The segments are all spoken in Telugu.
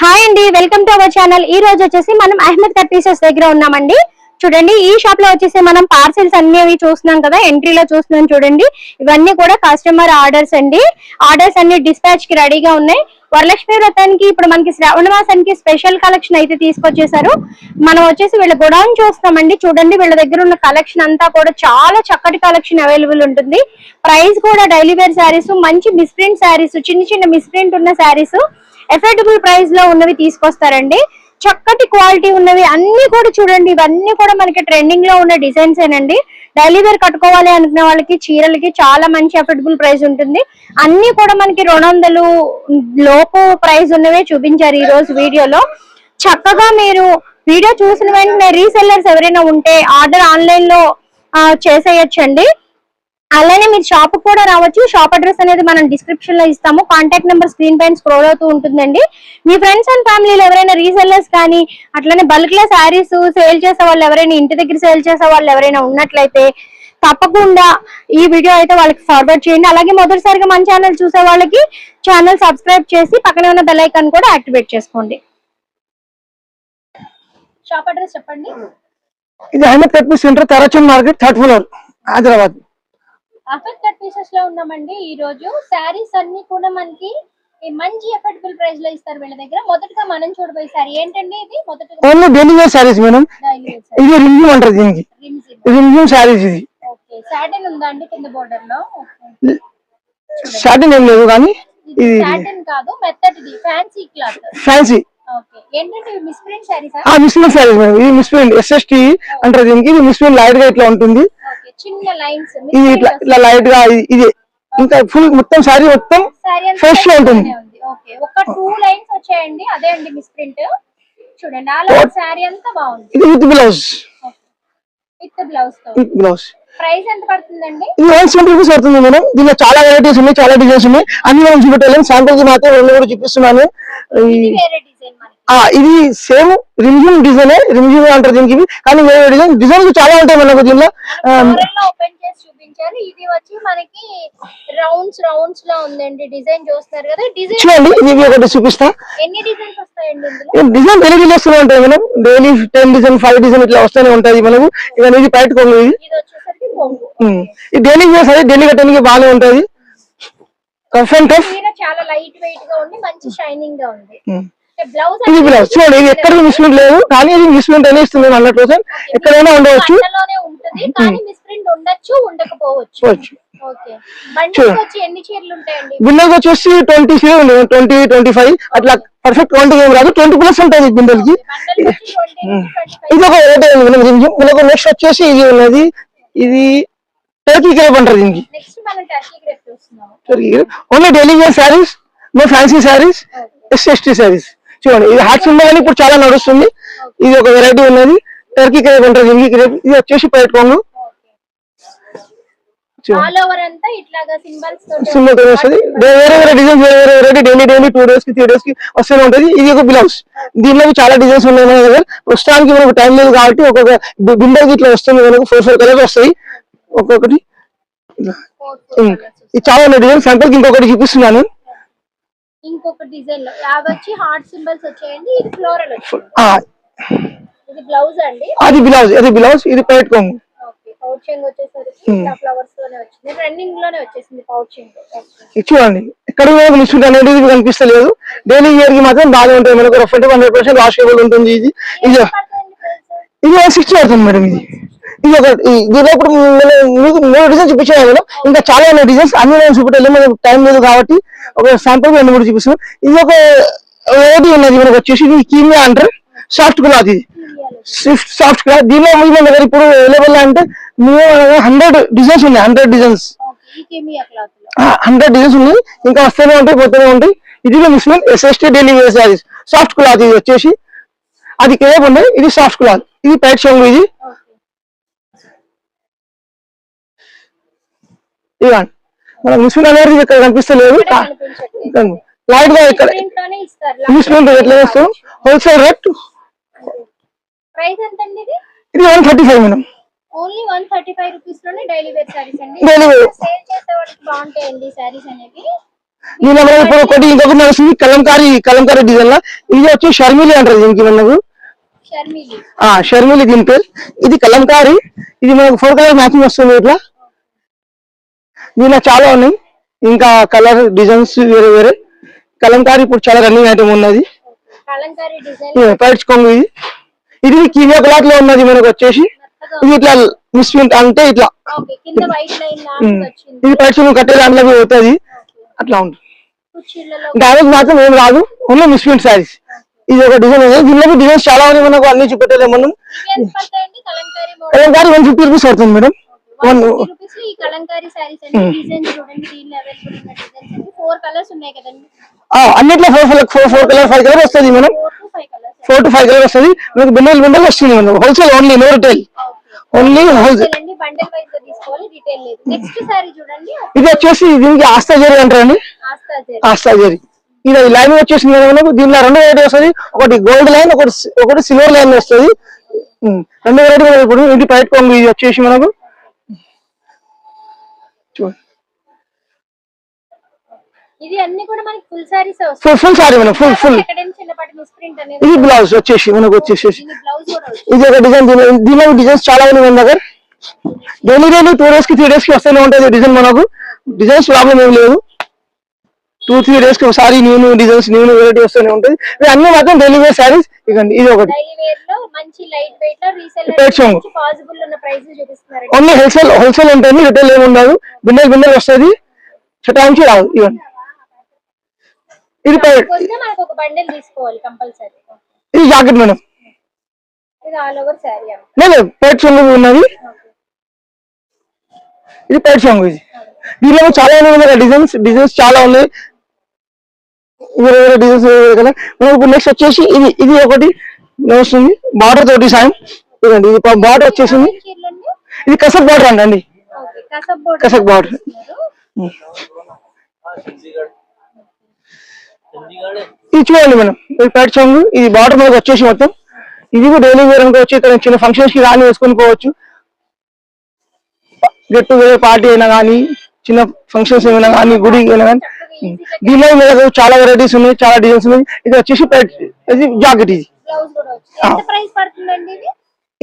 హాయ్ అండి వెల్కమ్ టు అవర్ ఛానల్ ఈ రోజు వచ్చేసి మనం అహ్మద్ కట్ పీసెస్ దగ్గర ఉన్నామండి. చూడండి ఈ షాప్లో వచ్చేసి మనం పార్సెల్స్ అన్ని అవి చూస్తున్నాం కదా ఎంట్రీలో చూస్తున్నాం చూడండి. ఇవన్నీ కూడా కస్టమర్ ఆర్డర్స్ అండి. ఆర్డర్స్ అన్ని డిస్పాచ్కి రెడీగా ఉన్నాయి. వరలక్ష్మి వ్రతానికి ఇప్పుడు మనకి శ్రావణ మాసానికి స్పెషల్ కలెక్షన్ అయితే తీసుకొచ్చేసారు మనం వచ్చేసి వీళ్ళ గొడౌన్ చూస్తామండి చూడండి వీళ్ళ దగ్గర ఉన్న కలెక్షన్ అంతా కూడా చాలా చక్కటి కలెక్షన్ అవైలబుల్ ఉంటుంది. ప్రైస్ కూడా డైలీ వేర్ శారీస్ మంచి మిస్ప్రింట్ శారీస్ చిన్న చిన్న మిస్ప్రింట్ ఉన్న శారీస్ ఎఫోర్డబుల్ ప్రైస్లో ఉన్నవి తీసుకొస్తారండి. చక్కటి క్వాలిటీ ఉన్నవి అన్ని కూడా చూడండి. ఇవన్నీ కూడా మనకి ట్రెండింగ్లో ఉన్న డిజైన్స్ ఏనండి. డైలీ వేర్ కట్టుకోవాలి అనుకునే వాళ్ళకి చీరలకి చాలా మంచి అఫోర్డబుల్ ప్రైస్ ఉంటుంది. అన్ని కూడా మనకి రెండు లోపు ప్రైస్ ఉన్నవే చూపించారు ఈ రోజు వీడియోలో. చక్కగా మీరు వీడియో చూసిన వెంటనే రీసెల్లర్స్ ఎవరైనా ఉంటే ఆర్డర్ ఆన్లైన్లో చేసేయచ్చండి చేసేయొచ్చండి. అలానే మీరు షాప్ కూడా రావచ్చు. షాప్ అడ్రస్ అనేది మనం డిస్క్రిప్షన్లో ఇస్తాము. కాంటాక్ట్ నెంబర్ స్క్రీన్ పైన స్క్రోల్ అవుతూ ఉంటుందండి. మీ ఫ్రెండ్స్ అండ్ ఫ్యామిలీలో ఎవరైనా రీసెల్లర్స్ కానీ అట్లనే బల్క్లో శారీస్ సేల్ చేసే వాళ్ళు ఎవరైనా ఇంటి దగ్గర సేల్ చేసే వాళ్ళు ఎవరైనా ఉన్నట్లయితే తప్పకుండా ఈ వీడియో అయితే వాళ్ళకి ఫార్వర్డ్ చేయండి. అలాగే మొదటిసారిగా మన ఛానల్ చూసే వాళ్ళకి ఛానల్ సబ్స్క్రైబ్ చేసి పక్కనే ఉన్న బెల్ ఐకాన్ కూడా యాక్టివేట్ చేసుకోండి. షాప్ అడ్రస్ చెప్పండి. ఇది అహ్మద్ కట్పీ సెంటర్ తరచన్ మార్కెట్ థర్డ్ ఫ్లోర్ హైదరాబాద్ అఫెక్ట్ కట్ పీసెస్లో ఉన్నామండి. ఈ రోజు శారీస్ అన్ని కూడా మనకి మంచి అఫోర్డబుల్ ప్రైస్లో ఇస్తారు వీళ్ళ దగ్గర. మొదటగా మనం చూడబోయే శారీ ఏంటండి ఇది? మొదటగా only daily wear saris madam. ఇది రింజిమ్ అంటారు దీనికి. రింజిమ్ శారీస్ ఇది. ఓకే. సాటిన్ ఉందా అండి కింద బోర్డర్లో? స్టార్టింగ్ ఏం లేదు కానీ ఇది సాటిన్ కాదు మెత్తటిది ఫ్యాన్సీ క్లాత్ ఫ్యాన్సీ ఆ మిస్ప్రింట్ శారీస్ మేడం. ఇది మిస్ప్రింట్ ఎస్ఎస్టీ అంటారు దీనికి. ఇది మిస్ప్రింట్ లైట్గా ఇట్లా ఉంటుంది. ఇది ఇట్లా ఇట్లా లైట్గా ఇది- ఇంకా ఫుల్ మొత్తం శారీ మొత్తం గా ఉంటుంది. ఒక టూ లైన్స్ వచ్చాయండి. అదే అండి చూడంండి అంతా బాగుంది. ఇది విత్ బ్లౌజ్ విత్ బ్లౌజ్తో. విత్ బ్లౌజ్ ప్రైస్ ఎంత పడుతుందండి? ఇది వన్ సెవెంటీ రూపీస్ పడుతుంది మేడం దీనిలో చాలా వెరైటీస్ ఉన్నాయి చాలా డిజైన్స్ ఉన్నాయి. అన్ని మనం చూపెట్టలేము శాంపుల్కి మాత్రం రెండు కూడా చూపిస్తున్నాను. ఇది design same Rimjhim design Rimjhim అంటారు దీనికి. కానీ వేరే డిజైన్ డిజైన్స్ చాలా ఉంటాయి మనకు దీనిలో ఓపెన్ చేసి చూపించారు. ఇది వచ్చి మనకి రౌండ్స్ రౌండ్స్లో ఉందండి. డిజైన్ చూస్తున్నారు కదా డిజైన్ చూడండి ఇది ఒకటి చూపిస్తా. ఎన్ని డిజైన్స్ వస్తాయండి ఇందులో? డిజైన్ డైలీ వస్తూనే ఉంటాయి మనం daily ten design five design ఇట్లా వస్తూనే ఉంటాయి మనకు. ఇక ఇది బయట కొంగు. ఇది డైలీ వేస్తే డైలీ కట్టడానికి బాగానే ఉంటుంది అండ్ టఫ్. చాలా లైట్ వెయిట్గా ఉంది మంచి షైనింగ్గా ఉంది. ఇది బ్లౌజ్ చూడండి ఇది ఎక్కడ మిస్మెంట్ లేదు కానీ ఇది మిస్మెంట్ అనేది ఇస్తుంది హండ్రెడ్ పర్సెంట్ ఎక్కడైనా ఉండవచ్చు. లోనే ఉంటుంది కానీ మిస్ప్రింట్ ఉండొచ్చు ఉండకపోవచ్చు. పోవచ్చు. ఓకే బండికి వచ్చి ఎన్ని చీరలు ఉంటాయండి? బిందెకి వచ్చేసి ట్వంటీ ట్వంటీ ట్వంటీ ఫైవ్. అట్లా పర్ఫెక్ట్ ట్వంటీ ఏం రాదు. ట్వంటీ ప్లస్ ఉంటుంది బిందెలకి ట్వంటీ ట్వంటీ ఫైవ్. ఇది ఒక ఉంది? మనకి మనకు నెక్స్ట్ వచ్చేసి ఇది ఉన్నది. ఇది టర్కీ క్రేప్ అంటారు దీనికి. Turkey crepe only daily wear saris no fancy saris SST saris చూడండి ఇది హాట్ సింబల్ అని ఇప్పుడు చాలా నడుస్తుంది. ఇది ఒక వెరైటీ ఉన్నది. టర్కీ క్రేప్ అంటారు దీనికి క్రేప్ ఇది వచ్చేసి పైట్ కొంగు. సింబల్ వస్తుంది. వేరే వేరే డిజైన్స్ వేరే వేరే వెరైటీ డైలీ డైలీ టూ డేస్కి త్రీ డేస్కి వస్తూనే ఉంటుంది. ఇది ఒక బ్లౌజ్ దీనిలో చాలా డిజైన్స్ ఉన్నాయి మన దగ్గర. ప్రస్తుతానికి మనకు టైం లేదు కాబట్టి ఒక్కొక్క బిండల్ ఇట్లా వస్తుంది. మనకు ఫోర్ ఫోర్ కలర్స్ వస్తాయి. ఒక్కొక్కటి. ఇది చాలా ఉన్నాయి డిజైన్ శాంపుల్కి ఇంకొకటి చూపిస్తున్నాను. ఇంకొక డిజైన్లో. అవి వచ్చి హార్ట్ సింబల్స్ వచ్చాయండి ఇది ఫ్లోరల్ ఇది బ్లౌజ్ అండి? అది బ్లౌజ్ అది బ్లౌజ్ ఇది పైట్ కొంగు. ఓకే పౌచింగ్ వచ్చేసరికి ఇట్లా ఫ్లవర్స్లోనే వచ్చింది. రన్నింగ్లోనే వచ్చేసింది పౌచింగ్ ఇది చూడండి ఎక్కడ అనేది కనిపిస్తలేదు డైలీ ఇయర్కి మాత్రం బాగా ఉంటాయి. మనకు రఫ్ అంటే హండ్రెడ్ పర్సెంట్ వాషబుల్ ఉంటుంది ఇది. ఇది ఇది సిక్స్టీ అవుతుంది మేడం ఇది. ఇది ఒక ఈ- దీనిలో ఇప్పుడు మీకు మూడు డిజైన్స్ చూపించాను మేడం ఇంకా చాలా డిజైన్స్ అన్ని నేను చూపెట్టాలి మనకు టైం లేదు కాబట్టి ఒక శాంపుల్ రెండు మూడు చూపిస్తాను ఇది ఒక వెరైటీ ఉన్నది మనకు వచ్చేసి ఇది కీమియా అంటారు సాఫ్ట్ క్లాత్ ఇది. స్విఫ్ట్ సాఫ్ట్ క్లాత్ దీనిలో మీ దగ్గర ఇప్పుడు అవైలబుల్ అంటే మేము హండ్రెడ్ డిజైన్స్ ఉన్నాయి హండ్రెడ్ డిజైన్స్ హండ్రెడ్ డిజైన్స్ ఉన్నాయి. ఇంకా వస్తూనే ఉంటాయి పోతూనే ఉంటాయి. ఇది మిస్మెంట్ SST daily wear saris soft cloth ఇది వచ్చేసి అది కేప్ ఉంది. ఇది సాఫ్ట్ క్లాత్ ఇది పైట్ షంగు ఇది. ఇవ్వండి మన మిస్మెంట్ అనేది ఇక్కడ కనిపిస్తలేదు. లైట్గా ఇక్కడ మిస్మెంట్ ఎట్లా వేస్తాం హోల్సేల్ రేట్ ఇది? One thirty five madam. Only one thirty five రూపీస్లోనే daily wear saris అండి. Daily wear. సేల్ చేసే వాళ్ళకి బాగుంటాయండి సారీస్ అనేవి. దీనిలో మనకు ఇప్పుడు ఒకటి ఇంకొకటి నడుస్తుంది. కలంకారీ కలంకారీ డిజైన్ లా. ఇది వచ్చి షర్మిలి అంటారు దీనికి మనకు. షర్మిలి. దీని పేరు ఇది కలంకారీ. ఇది మనకు ఫోర్ కలర్ మ్యాచింగ్ వస్తుంది ఇట్లా. దీనిలో చాలా ఉన్నాయి. ఇంకా కలర్ డిజైన్స్ వేరే వేరే. కలంకారీ ఇప్పుడు చాలా రన్నింగ్ ఐటమ్ ఉన్నది. పైడ్చుకోండి ఇది. ఇది కీమియా క్లాత్లో ఉన్నది మనకు వచ్చేసి. ఇది ఇట్లా మిస్ప్రింట్ అంటే ఇట్లా. ఇది పైడ్చుకుని కట్టే దాంట్లో అవుతుంది అట్లా ఉంటుంది. డ్యామేజ్ మాత్రం ఏం రాదు. Only misprint saris. ఇది ఒక డిజైన్ దీనిలో డిజైన్స్ చాలా ఉన్నాయి మనకు అన్ని చూపెట్టలేము మనం. కలంకారీ వన్ ఫిఫ్టీ రూపీస్ పడుతుంది మేడం. వన్ రూపీస్ ఈ కలంకారీ సారీస్ అండి డిజైన్ చూడండి దీనిలో అవైలబుల్ ఉన్న డిజైన్స్ అండి. ఫోర్ కలర్స్ ఉన్నాయి కదండి. అన్నిట్లో four four four four colour five colour వస్తుంది మనం ఫోర్ టు ఫైవ్ కలర్ వస్తుంది మనకు బిండల్ బిండల్ వస్తుంది మనం wholesale only no retail only wholesale అండి బండల్ వైజ్గా తీసుకోవాలి రిటైల్ లేదు. నెక్స్ట్ సారీ చూడండి. ఇది వచ్చేసి దీనికి ఆస్తా జరీ అంటారండి ఆస్తా జరీ ఆస్తా జరీ ఇది లైన్ వచ్చేసింది కదా మనకు దీనిలో రెండు వెరైటీ వస్తుంది ఒకటి గోల్డ్ లైన్ ఒకటి ఒకటి సిల్వర్ లైన్ వస్తుంది. రెండు వెరైటీ ఇప్పుడు ఇది పైట్ కొంగు ఇది వచ్చేసి మనకు ఇది అన్ని కూడా మనకి full saris full full sari మనకు ఫుల్ ఫుల్ ఇది బ్లౌజ్ వచ్చేసి మనకు వచ్చేసేసి. ఇది ఒక డిజైన్ దీనిలో డిజైన్స్ చాలా ఉన్నాయి మన దగ్గర. డైలీ డైలీ టూ డేస్కి త్రీ డేస్కి వస్తూనే ఉంటుంది డిజైన్ మనకు? డిజైన్స్ ప్రాబ్లం ఏం లేదు. టూ త్రీ డేస్కి ఒకసారి new new designs new new variety వస్తూనే ఉంటుంది. ఇవి అన్ని మాత్రం డైలీ వేర్ శారీస్ ఇకండి ఇది ఒకటి. ఓన్లీ హోల్సేల్ హోల్సేల్ ఉంటుంది రిటైల్ ఏమి ఉండదు. బిందెల్ బిందెల్ వస్తుంది. చటానికి రాదు ఇవన్నీ ఇది పై- వస్తే మనకు ఒక బండిల్ తీసుకోవాలి కంపల్సరీ ఇది జాకెట్ మేడం. లేదు పేట్ సొంగు ఉన్నది. ఇది పేట్ సొంగు ఇది. దీనిలో చాలా ఉన్నాయి డిజైన్స్ డిజైన్స్ చాలా ఉన్నాయి. వేరే వేరే డిజైన్స్ కదా. ఇప్పుడు నెక్స్ట్ వచ్చేసి ఇది ఇది ఒకటి వస్తుంది? బార్డర్ తోటి సాయం. ఇదండి ఇది బార్డర్ వచ్చేసింది. ఇది కసక్ బార్డర్ అండి కసబ్ కసక్ బార్డర్ ఇది చూడండి మేడం ఇది ప్యాట్ సాంగ్ ఇది బార్డర్ మీద వచ్చేసి మొత్తం. ఇది కూడా డైలీ వేర్ అనుకోవచ్చు ఇక్కడ చిన్న ఫంక్షన్స్కి రాని వేసుకొని పోవచ్చు. గెట్ టుగెదర్ పార్టీ అయినా కానీ చిన్న ఫంక్షన్స్ ఏమైనా కానీ గుడి అయినా కానీ దీనిలో మీద చాలా వెరైటీస్ ఉన్నాయి చాలా డిజైన్స్ ఉన్నాయి. ఇది వచ్చేసి. జాకెట్ ఇది?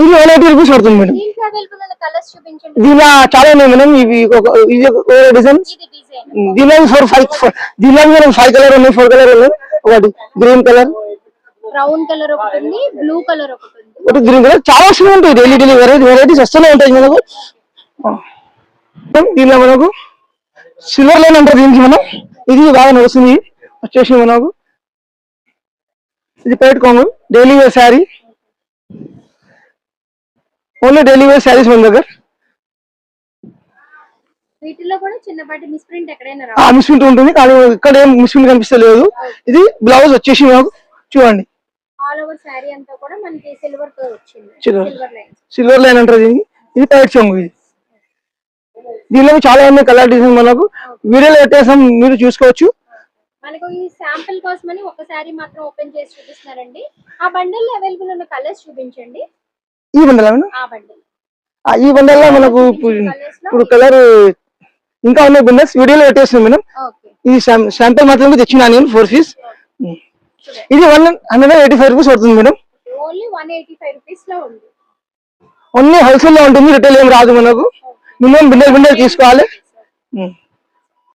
ఇది వన్ ఎయిటీ రూపీస్ పడుతుంది మేడం. దీనిలో చాలా ఉన్నాయి మేడం. ఇవి ఒక ఇది ఒక వేరే డిజైన్ దీనిలో ఫోర్ ఫైవ్ దీనిలో మేడం ఫైవ్ కలర్ ఉన్నాయి ఫోర్ కలర్ ఉన్నాయి. ఒకటి గ్రీన్ కలర్ బ్రౌన్ కలర్ ఒకటి ఉంది బ్లూ కలర్ ఒకటి ఉంది. ఒకటి గ్రీన్ కలర్ చాలా వస్తూనే ఉంటాయి. డైలీ డైలీ వెరైటీ వెరైటీస్ వస్తూనే ఉంటాయి మనకు. దీనిలో మనకు సిల్వర్ లైన్ అంటారు దీనికి మనం. ఇది బాగా నడుస్తుంది. వచ్చేసి మనకు. ఇది పెట్టుకోము daily wear sari only daily wear saris మన దగ్గర? వీటిలో కూడా చిన్నపాటి మిస్ప్రింట్ ఎక్కడైనా మిస్ప్రింట్ ఉంటుంది కానీ ఇక్కడ ఏం మిస్ప్రింట్ కనిపిస్తలేదు. ఇది బ్లౌజ్ వచ్చేసి మనకు చూడండి. ఆల్ ఓవర్ అంతా కూడా మనకి సిల్వర్తో వచ్చింది. సిల్వర్ లైన్స్ సిల్వర్ లైన్ అంటారు ఇది టైట్ సాంగ్ ఇది. దీనిలో చాలా ఉన్నాయి కలర్ డిజైన్ మనకు. వీడియోలో పెట్టేసాం మీరు చూసుకోవచ్చు. మనకు ఈ శాంపిల్ కోసమని ఒక శారీ మాత్రం ఓపెన్ చేసి చూపిస్తున్నారండి. ఆ బండిల్ అవైలబుల్ ఉన్న కలర్స్ చూపించండి. ఈ బండల్ ఈ బండల్లో మనకు ఇప్పుడు కలర్ ఇంకా ఉన్నాయి బండల్స్ వీడియోలో పెట్టేస్తున్నాం మేడం. ఇది శాంపిల్ మాత్రమే తెచ్చిన నేను ఫోర్ పీస్ ఇది one hundred eighty five rupees పడుతుంది మేడం. ఓన్లీ హోల్సేల్లో ఉంటుంది. రిటైల్ ఏం రాదు మనకు. మినిమం బిండల్ బిండల్ తీసుకోవాలి.